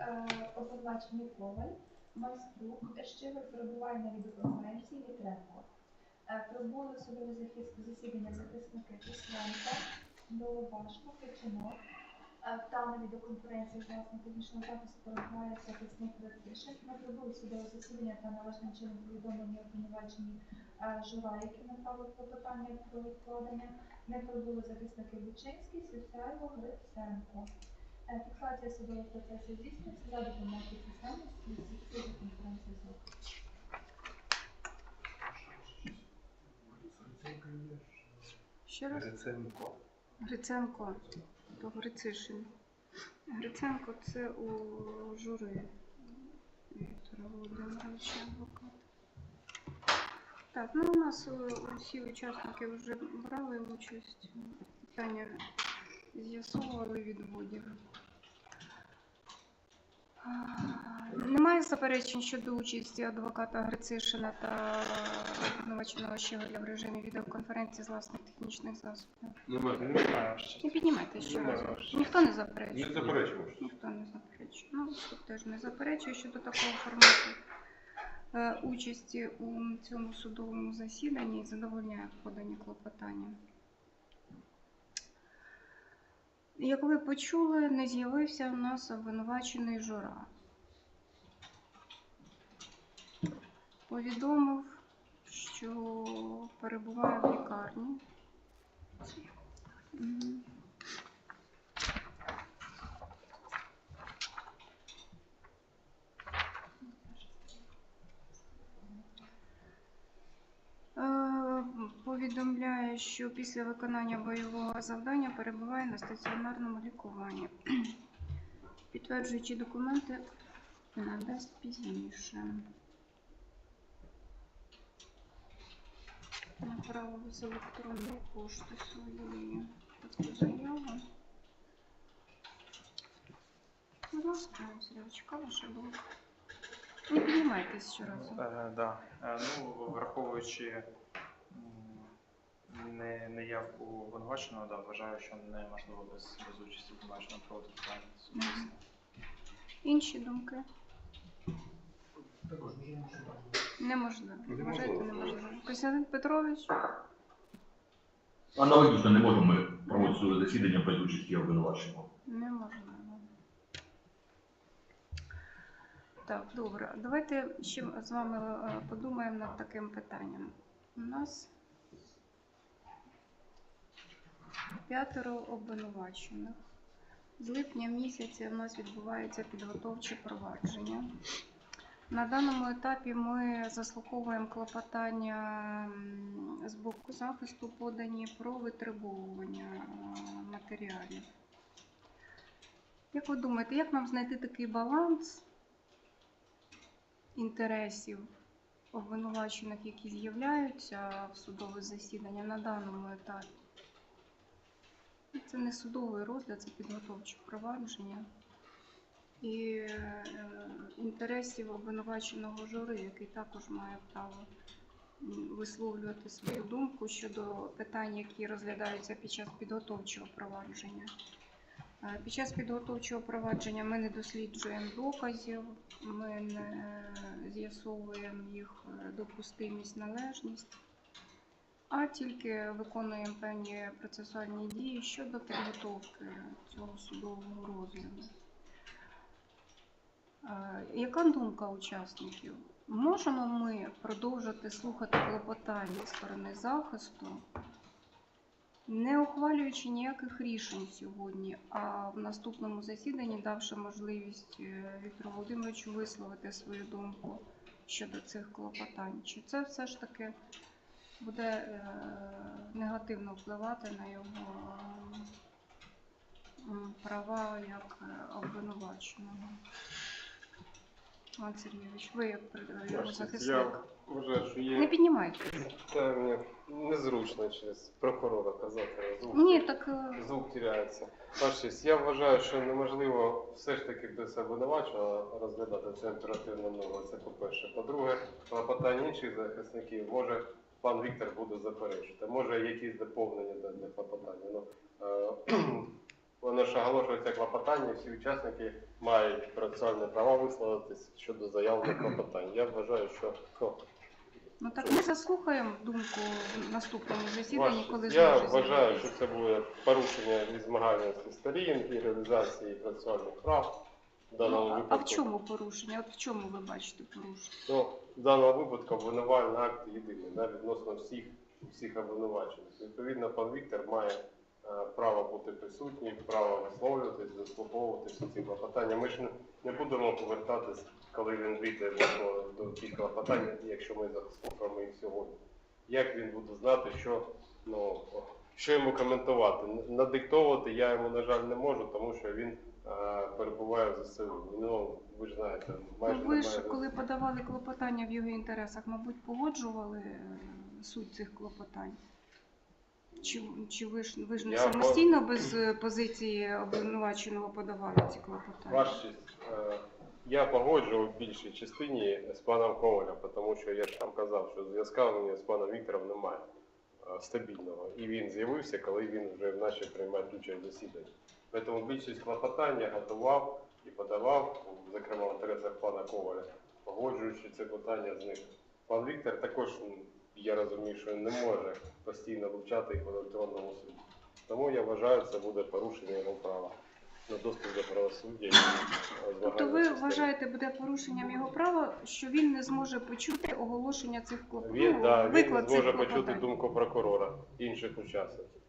Е, обвинувачений Коваль, Майструк, Щивер перебуває на відеоконференції Вітренко. Е, Прибули судове засідання захисники Кисленка, Долобашко, Кичинок. Е, Та на відеоконференції власне технічного захисту перебуває захисник Ратишин. Ми прибули судове засідання та належним чином повідомлені обвинувачені жура, які направили клопотання про відкладення. Не прибули захисники Бучинський, Сюсяєво, Гриценко. Е, Фіксація судового процесу здійснюється за допомогою системи конференції. Ще раз. Гриценко. Гриценко. То Грицишин. Гриценко це у жури Віктора Володимировича адвоката. Так, ну у нас е, усі учасники вже брали участь. Питання з'ясовували відводів. Немає заперечень щодо участі адвоката Грицишина та обвинуваченого Щеголя в режимі відеоконференції з власних технічних засобів. Немає. Немає. Не піднімайте ще раз. Ніхто не заперечує. Не заперечуємо. Ніхто не заперечує. Ну, суд теж не заперечує щодо такого формату е, участі у цьому судовому засіданні і задовольняє подані клопотання. Як ви почули, не з'явився у нас обвинувачений жура. Повідомив, що перебуває в лікарні. Мгм. Е, Повідомляє, що після виконання бойового завдання перебуває на стаціонарному лікуванні. Підтверджуючи документи, надасть пізніше. Направив з електронної пошти своєї таку заяву. Сережечка, ваша думка. Не піднімайтесь щоразу. Е. Е, ну, враховуючи не, неявку обвинуваченого, да, вважаю, що неможливо без, без участі обвинуваченого проводити судовісне. Інші думки? Неможливо. Неможливо. Вважаєте неможливо. Костянтин Петрович? Аналогічно не можемо ми проводити судове засідання без участі обвинуваченого. Неможливо. Так, добре. Давайте ще з вами е, подумаємо над таким питанням. У нас п'ятеро обвинувачених. З липня місяця у нас відбувається підготовче провадження. На даному етапі ми заслуховуємо клопотання з боку захисту подані про витребовування е, матеріалів. Як ви думаєте, як нам знайти такий баланс інтересів обвинувачених, які з'являються в судове засідання на даному етапі? Це не судовий розгляд, це підготовче провадження. І е, інтересів обвинуваченого жури, який також має право висловлювати свою думку щодо питань, які розглядаються під час підготовчого провадження. Е, Під час підготовчого провадження ми не досліджуємо доказів, ми не з'ясовуємо їх е, допустимість, належність, а тільки виконуємо певні процесуальні дії щодо підготовки цього судового розгляду. Е, Яка думка учасників? Можемо ми продовжити слухати клопотання сторони захисту, не ухвалюючи ніяких рішень сьогодні, а в наступному засіданні давши можливість е, Віктору Володимировичу висловити свою думку щодо цих клопотань? Чи це все ж таки буде е, негативно впливати на його права як е, обвинуваченого? Іван Сергійович, ви як його захисник. вважаю, що Не є піднімайте. та мені незручно через прокурора казати. Звук, Ні, так е, звук теряється. Ваш я вважаю, що неможливо все ж таки без обвинуваченого розглядати це оперативно ново. Це по-перше. По-друге, клопотання інших захисників може пан Віктор буде заперечувати. Може якісь доповнення до для клопотання. Ну, е, воно ж оголошується клопотання, всі учасники мають процесуальні права висловитись щодо заявлених клопотань. Я вважаю, що ну, Ну так ми заслухаємо думку в наступному засіданні, коли Я зможе вважаю, що це буде порушення і змагальності сторін і реалізації процесуальних прав в даному Ну, а- випадку. в чому порушення? От в чому ви бачите порушення? Ну, в даному випадку обвинувальний акт єдиний да, відносно всіх, всіх обвинувачених. Відповідно, пан Віктор має е, право бути присутній, право висловлюватись, заслуховувати всі ці клопотання. Ми ж не, не будемо повертатись, коли він вийде до, до тих клопотань, якщо ми заслухаємо їх сьогодні. Як він буде знати, що, ну, що йому коментувати? Надиктовувати я йому, на жаль, не можу, тому що він перебуває в ЗСУ. Ну, ви ж знаєте, майже Ну, ви ж немає коли подавали клопотання в його інтересах, мабуть, погоджували е, суть цих клопотань? Чи, чи ви ж ви ж не Я самостійно без е, позиції обвинуваченого подавали ці клопотання? Ваш честь, е, я погоджував в більшій частині з паном Ковалем, тому що я ж там казав, що зв'язка у мене з паном Віктором немає е, стабільного. І він з'явився, коли він вже почав приймати участь в засіданні. Тому більшість клопотань я готував і подавав, зокрема в інтересах пана Коваля, погоджуючи це питання з ним. Пан Віктор також, я розумію, що він не може постійно вивчати їх в електронному суді. Тому я вважаю, це буде порушення його права на доступ до правосуддя. Тобто ви вважаєте, буде порушенням його права, що він не зможе почути оголошення цих клопотань? Він, да, він цих зможе почути думку прокурора інших учасників.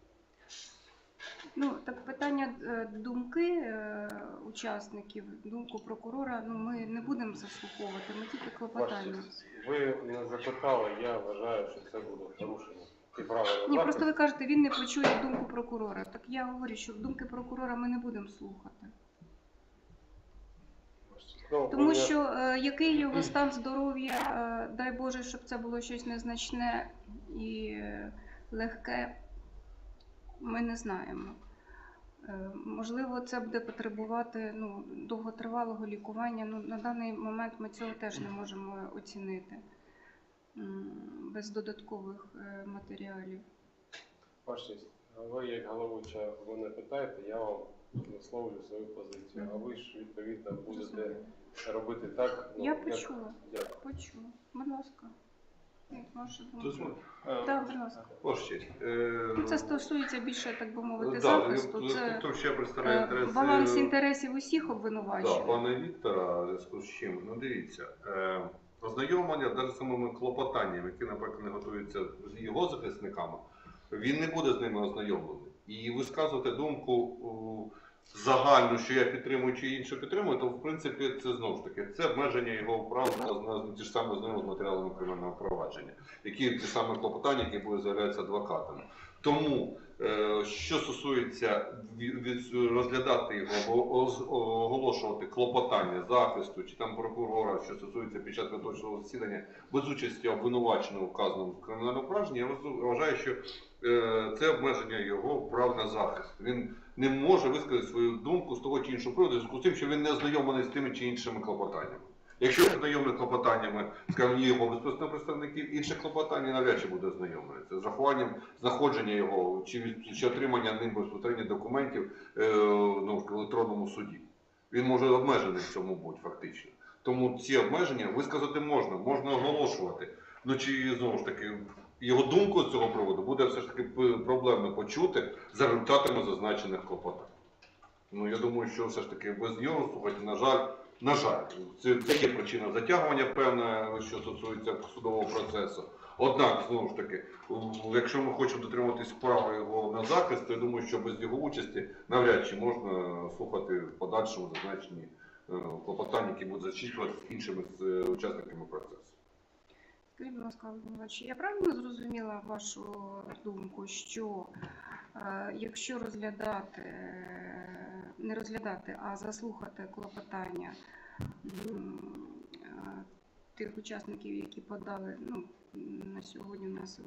Ну так питання е, думки е, учасників, думку прокурора. Ну ми не будемо заслуховувати, ми тільки Ваша клопотання. Ви не запитали, я вважаю, що це буде на Ні, просто ви кажете, він не почує думку прокурора. Так я говорю, що думки прокурора ми не будемо слухати. Тому що е, який його стан здоров'я, е, дай Боже, щоб це було щось незначне і легке, ми не знаємо. Е, можливо, це буде потребувати ну, довготривалого лікування. Ну, на даний момент ми цього теж не можемо оцінити без додаткових е, матеріалів. Ваша ви як головуюча мене питаєте, я вам висловлю свою позицію. А ви ж відповідно будете робити так. ну, Я як- почула, Дякую. почула. Будь ласка. Дозволь. Е, Так, будь ласка. Ваша честь. е, Ну, Це стосується більше, так би мовити, да, захисту. Це Хто ще представляє е, інтереси? баланс інтересів усіх Да, обвинувачених. пане Віктора, в зв'язку з чим? Ну дивіться, е, ознайомлення навіть з самими клопотаннями, які, наприклад, не готуються з його захисниками, він не буде з ними ознайомлений. І висказувати думку у, загальну, що я підтримую чи інше підтримую, то в принципі це знову ж таки це обмеження його прав на, ті ж саме з матеріалами кримінального провадження, які ті самі клопотання, які будуть з'являтися адвокатами. Тому Е, Що стосується розглядати його оголошувати клопотання захисту чи там прокурора, що стосується під час поточного засідання без участі обвинуваченого вказаному в кримінальному провадженні, я вважаю- вважаю, що е, це обмеження його прав на захист. Він не може висказати свою думку з того чи іншого приводу, з тим, що він не ознайомлений з тими чи іншими клопотаннями. Якщо він знайомий клопотаннями, скажімо, його безпосередньо представників, інших клопотань навряд чи буде ознайомлений. Це з рахуванням знаходження його чи, чи отримання ним безпосередньо документів е, ну, в електронному суді. Він може обмежений в цьому бути фактично. Тому ці обмеження висказати можна, можна оголошувати. Ну чи знову ж таки його думку з цього приводу буде все ж таки проблемно почути за результатами зазначених клопотань. Ну я думаю, що все ж таки без нього слухайте, на жаль, на жаль, це, це є причина затягування певне, що стосується судового процесу. Однак, знову ж таки, якщо ми хочемо дотримуватись права його на захист, то я думаю, що без його участі навряд чи можна слухати в подальшому зазначені е, клопотання, які будуть зачитувати іншими е, учасниками процесу. Скажіть, будь ласка, обвинувачі, я правильно зрозуміла вашу думку, що е, якщо розглядати, е, не розглядати, а заслухати клопотання е, тих учасників, які подали, ну, на сьогодні у нас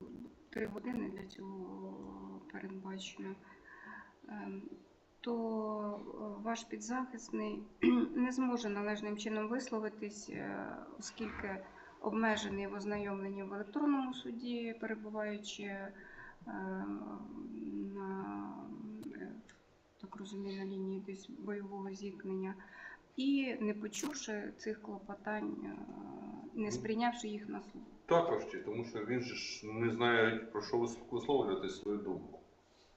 три години для цього передбачено, ем, то е, ваш підзахисний не зможе належним чином висловитись, е, оскільки обмежений в ознайомленні в електронному суді, перебуваючи е, на, е, так розумію, на лінії десь бойового зіткнення, і не почувши цих клопотань, е, не сприйнявши їх на слух. Також тому, що він же ж не знає про що висловлювати свою думку.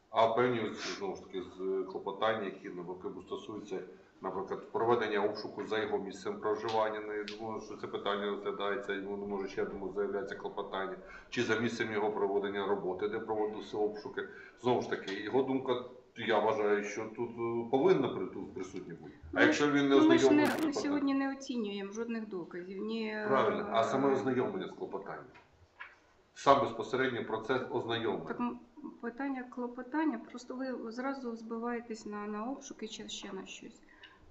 А певні знову ж таки з клопотання, які наприклад стосуються, наприклад, проведення обшуку за його місцем проживання. Ну, я думаю, що це питання розглядається, воно може ще думаю, заявляється клопотання, чи за місцем його проведення роботи, де проводилися обшуки. Знову ж таки, його думка. Я вважаю, що тут е, повинна тут присутні бути. А якщо він не Ну, ми ж не, ми сьогодні не оцінюємо жодних доказів. Ні, е, Правильно, а саме ознайомлення з клопотанням. Сам безпосередньо процес ознайомлення. м, питання клопотання, просто ви зразу збиваєтесь на, на обшуки чи ще на щось.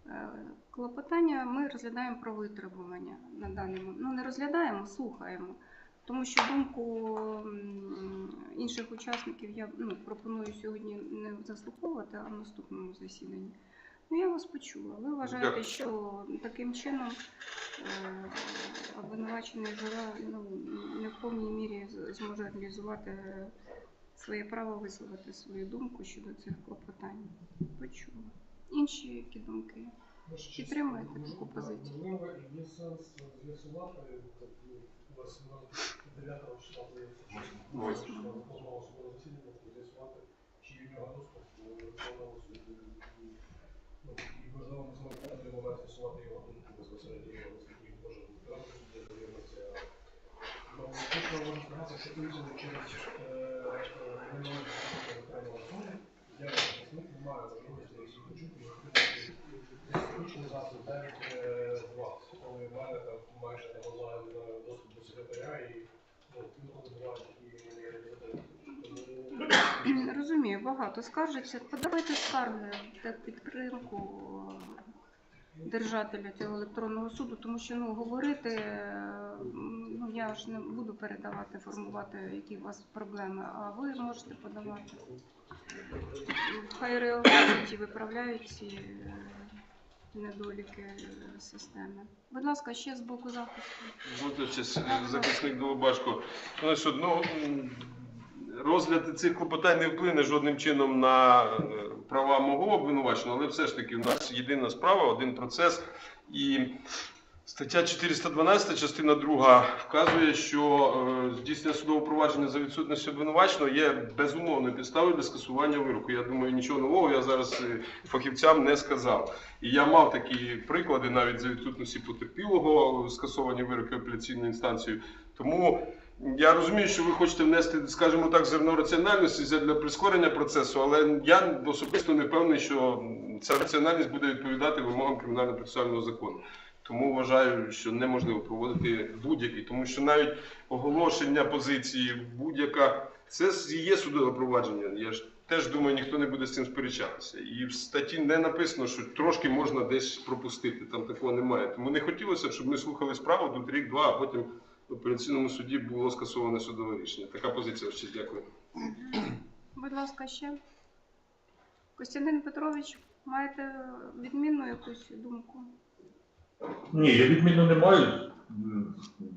Е, Клопотання ми розглядаємо про витребування на момент. Ну, не розглядаємо, слухаємо. Тому що думку інших учасників я ну, пропоную сьогодні не заслуховувати, а в наступному засіданні. Ну, я вас почула. Ви вважаєте, Дякую. що таким чином е, обвинувачений ну, не в повній мірі зможе реалізувати своє право висловити свою думку щодо цих клопотань. Почула. Інші які думки? Підтримуєте таку позицію? Можливо, є сенс з'ясувати, у вас на 9 числа здається, що позовного засідання, з'ясувати, чи є в нього доступ до електронного суду. І, ну, можливо, ми зможемо на той момент з'ясувати його думку безпосередньо, оскільки він може відразу суді знайомитися. Ну, те, що можна сказати, що інколи через е, е, неможливість суду, я не маю можливості їх почути, і Технічний засіб навіть е, з вас, коли в мене там майже не е, доступ до секретаря і ну, Розумію, багато скаржиться. Подавайте скарги та підтримку держателя цього електронного суду, тому що ну говорити, ну я ж не буду передавати, формувати, які у вас проблеми, а ви можете подавати. Хай реагують і виправляють е, недоліки е, системи. Будь ласка, ще з боку захисту. Водночас захисник Долобашко. Що, ну, розгляд цих клопотань не вплине жодним чином на е, права мого обвинуваченого, але все ж таки у нас єдина справа, один процес. І стаття 412, частина 2 вказує, що е, здійснення судового провадження за відсутністю обвинуваченого є безумовною підставою для скасування вироку. Я думаю, нічого нового я зараз е, фахівцям не сказав. І я мав такі приклади навіть за відсутності потерпілого, скасовані вироки апеляційною інстанцією. Тому я розумію, що ви хочете внести, скажімо так, зерно раціональності для прискорення процесу, але я особисто не впевнений, що ця раціональність буде відповідати вимогам кримінально-процесуального закону. Тому вважаю, що неможливо проводити будь-який, тому що навіть оголошення позиції будь-яка це є судове провадження. Я ж теж думаю, ніхто не буде з цим сперечатися. І в статті не написано, що трошки можна десь пропустити. Там такого немає. Тому не хотілося б, щоб ми слухали справу тут рік-два, а потім в апеляційному суді було скасоване судове рішення. Така позиція ще дякую. Будь ласка, ще. Костянтин Петрович, маєте відмінну якусь думку? Ні, я відмінно не маю.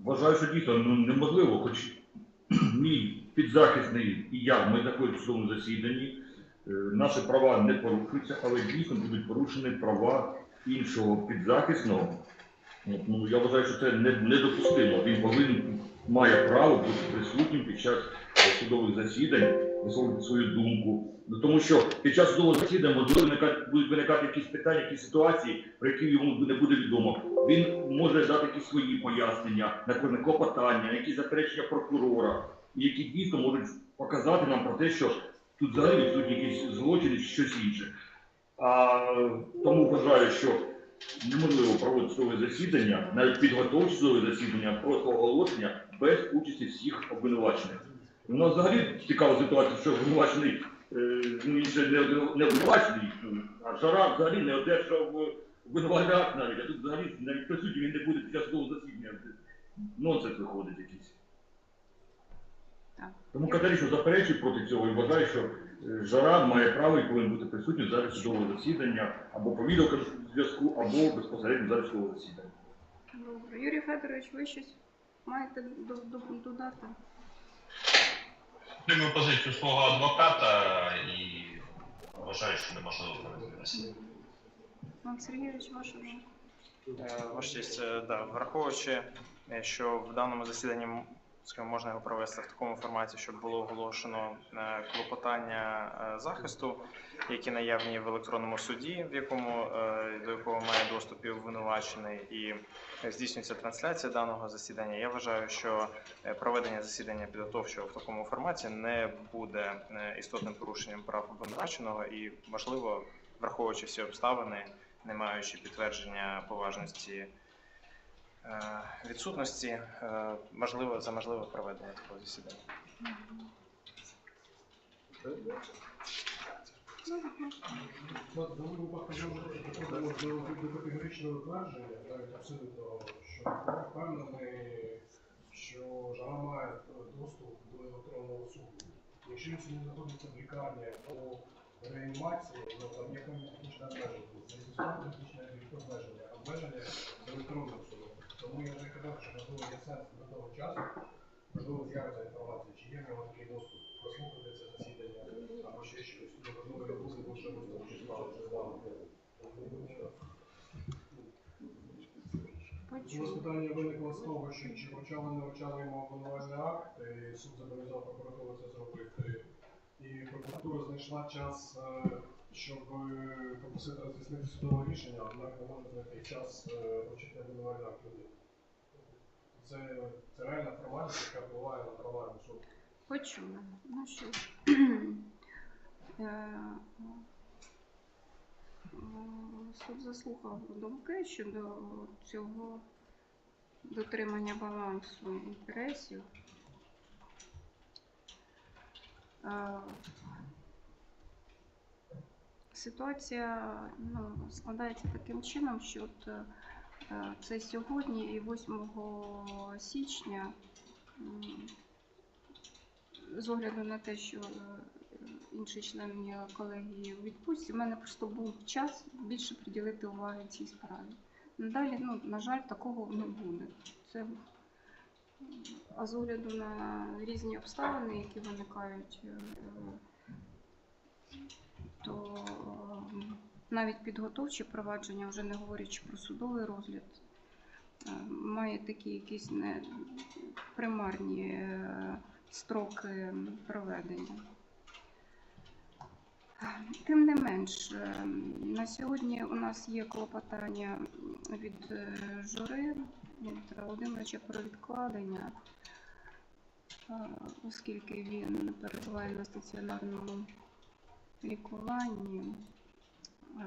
Вважаю, що дійсно ну, неможливо, хоч мій підзахисний і я, ми знаходимося в цьому засіданні, е, наші права не порушуються, але дійсно будуть порушені права іншого підзахисного. Ну, я вважаю, що це не- недопустимо. Він повинен має право бути присутнім під час судових засідань, висловлювати свою думку. Ну, тому що під час судового засідання можливо будуть виникати якісь питання, якісь ситуації, про які йому не буде відомо. Він може дати якісь свої пояснення на кожне клопотання, на якісь заперечення прокурора, які дійсно можуть показати нам про те, що тут взагалі відсутні якісь злочини чи щось інше. А тому вважаю, що неможливо проводити судове засідання, навіть підготовче судове засідання, просто оголошення без участі всіх обвинувачених. У нас взагалі цікава ситуація, що обвинувачений е, ще не, не обвинувачений, ну, а Шарап взагалі не одержав обвинувальний акт навіть, а тут взагалі навіть присутній він не буде під час судового засідання. Нонсенс виходить якийсь. Так. Тому категорично заперечую проти цього і вважаю, що е, Жара має право і повинен бути присутній залі судового засідання або по відеозв'язку, або безпосередньо залі судового засідання. Добре. Юрій Федорович, ви щось маєте до- до- додати? Підтримую позицію свого адвоката і вважаю, що неможливо проводити Пан Сергійович, ваша думка? Е, Ваша честь, е, да, враховуючи, е, що в даному засіданні скажімо, можна його провести в такому форматі, щоб було оголошено е, клопотання е, захисту, які наявні в електронному суді, в якому е, до якого має доступ і обвинувачений, і здійснюється трансляція даного засідання. Я вважаю, що проведення засідання підготовчого в такому форматі не буде істотним порушенням прав обвинуваченого і, можливо, враховуючи всі обставини не маючи підтвердження поважності відсутності, е, можливо, за можливе проведення такого засідання. Абсолютно, що що жара має доступ до електронного суду. Якщо він сьогодні знаходиться в лікарні або реанімації, ну там є певні обмеження. Технічне обмеження, обмеження з електронним судом. Тому я вже казав, що можливо є сенс до того часу, можливо з'явиться інформація, чи є в нього такий доступ прослухати це засідання, або ще щось. Можливо, він буде в іншому числа, не знаю. У нас питання виникло з того, що чи почали не вручали йому обвинувальний акт, і суд зобов'язав прокуратуру це зробити. І прокуратура знайшла час, е, щоб е, попросити роз'яснити судове рішення, однак не може знайти час е, вручити обвинувальний акт людини. Це, це реальна формальність, яка впливає на права суду. Почула. Ну що ж. Е, е, Суд заслухав думки щодо цього дотримання балансу інтересів. Е, Ситуація ну, складається таким чином, що от, е, це сьогодні і 8 січня з огляду на те, що е, інший член колегії у відпустці, в мене просто був час більше приділити уваги цій справі. Надалі, ну, на жаль, такого не буде. Це, а з огляду на різні обставини, які виникають, е, то е, навіть підготовче провадження, вже не говорячи про судовий розгляд, е, має такі якісь не примарні е, строки проведення. Тим не менш, е, на сьогодні у нас є клопотання від жури Віктора Володимировича про відкладення, оскільки він перебуває на стаціонарному лікуванні. Е,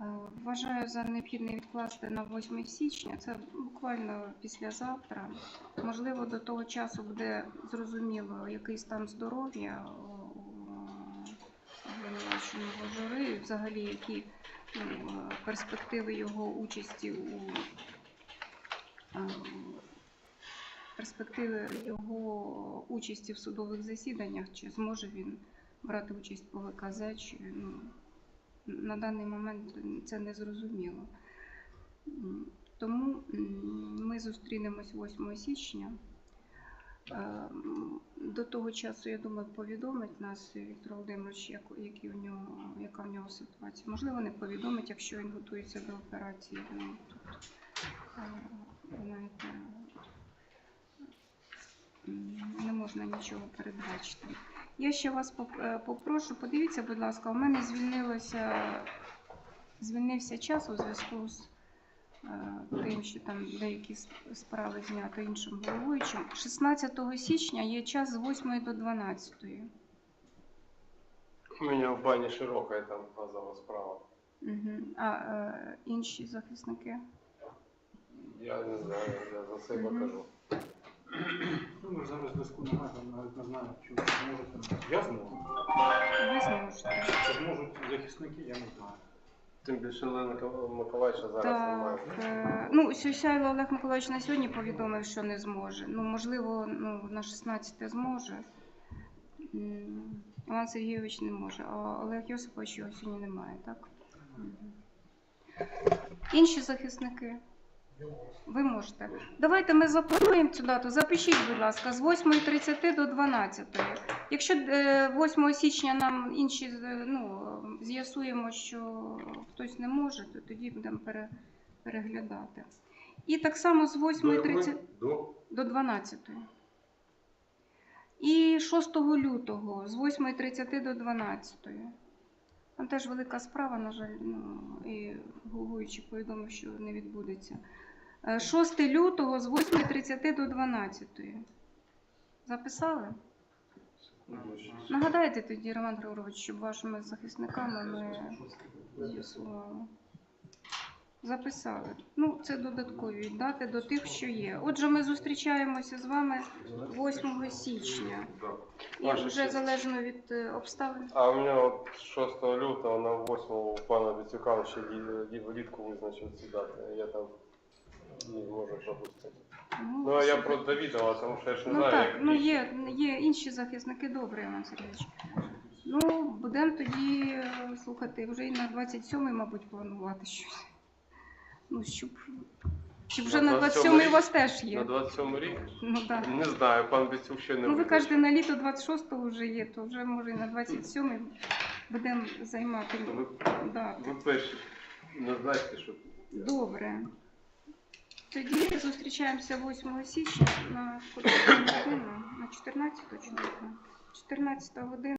Е, Вважаю за необхідне відкласти на 8 січня, це буквально післязавтра. Можливо, до того часу буде зрозуміло, який стан здоров'я обвинуваченого жури, і взагалі які ну, перспективи його участі у е, перспективи його участі в судових засіданнях, чи зможе він брати участь по ВКЗ, ну, на даний момент це не зрозуміло. Тому ми зустрінемось 8 січня. Е, До того часу, я думаю, повідомить нас Віктор Володимирович, як, які у нього, яка в нього ситуація. Можливо, не повідомить, якщо він готується до операції. Ну, тут, е, знаєте, не можна нічого передбачити. Я ще вас е, попрошу, подивіться, будь ласка, у мене звільнилося, звільнився час у зв'язку з е, тим, що там деякі справи знято іншим головуючим. 16 січня є час з 8 до 12. У меня в бане широкая там газовая справа. Угу. А е, інші захисники? Я не знаю, я за себе Мгм. кажу. Ну, ми ж зараз зв'язку немає, там навіть не знаю, чи зможуть. Я зможу. Ви зможете. Чи зможуть захисники, я не знаю. Тим більше Олена Миколаївича зараз немає. Е, ну, Сюсяйло Олег Миколаївич на сьогодні повідомив, що не зможе. Ну, можливо, ну, на 16 зможе. М, Іван Сергійович не може, а Олег Йосипович його сьогодні немає, так? Мгм. Інші захисники. Ви можете. Давайте ми заплануємо цю дату. Запишіть, будь ласка, з 8.30 до 12. Якщо е, 8 січня нам інші е, ну, з'ясуємо, що хтось не може, то тоді будемо пере, переглядати. І так само з 8.30 До до 12. І 6 лютого з 8.30 до 12. Там теж велика справа, на жаль, ну, і головуючий повідомив, що не відбудеться. Е, 6 лютого з 8.30 до 12. Записали? Нагадайте тоді, Роман Григорович, щоб вашими захисниками ми з'ясували. Записали. Ну, це додаткові дати до тих, що є. Отже, ми зустрічаємося з вами 8 січня. І вже залежно від е, обставин. А у мене от 6 лютого на 8 у пана Віцюка ще влітку визначив ці дати. Я там не можу пропустити. Ну, а я просто довідала, тому що я ж не Ну знаю, так, як ну є, є інші захисники, добре, Іван Сергійович. Ну, будемо тоді е, слухати вже і на 27-й, мабуть, планувати щось. Ну, щоб, щоб вже На на 27-й 27-й у вас теж є? На є. 27 рік? Ну так. Не знаю, пан Віцюк ще не Ну, ви визначив. кажете, на літо 26-го вже є, то вже може і на 27-й будемо займати. Ви, Да. ви перші назначте, що Добре. Тоді зустрічаємося 8 січня на 14 годину, на 14 точно. 14 година.